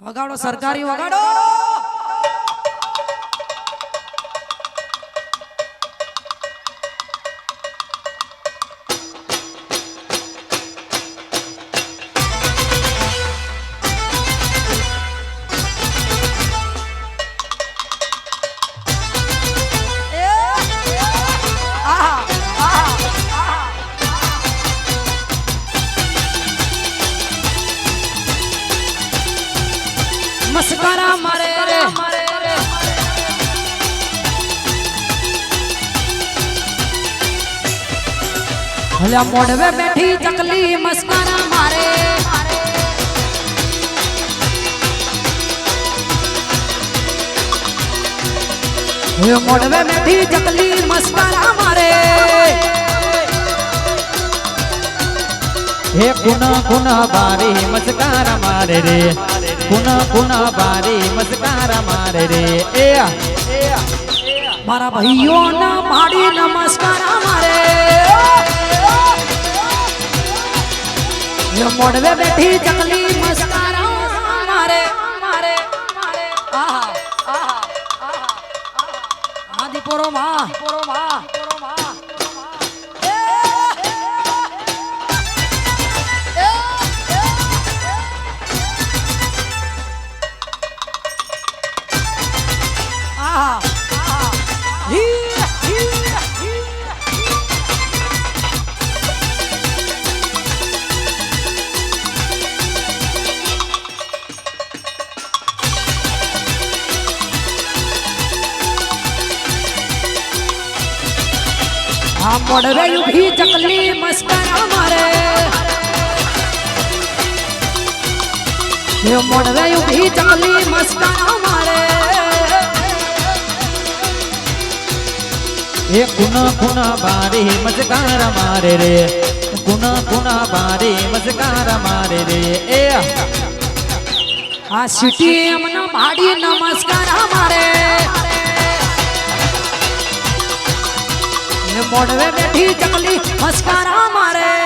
વગાડો સરકારી વગાડો! मस्करा मरे रे। भले मोड़वे बैठी चकली मस्करा मारे। ये मोड़वे बैठी चकली मस्करा मारे। हे गुना गुना बारी मस्कारा मारे रे। કુન કુન બારી મસ્કાર મારે રે એ મારા ભાઈઓના માડી નમસ્કાર મારે યો મોડવે બેઠી ચકલી મસ્કાર મારે મારે મારે આહા આહા આહા આ દીપોરો માં દીપોરો માં મોડવે ઉભી ચકલી મસ્કરા મારે એ મોડવે ઉભી ચકલી મસ્કરા મારે હે કુન કુન બારી મસ્કાર મારે રે કુન કુન બારી મસ્કાર મારે રે એ આ સિટી એમનો માડી નમસ્કાર મારે એ મોડવે બેઠી ચકલી મસ્કરા મારે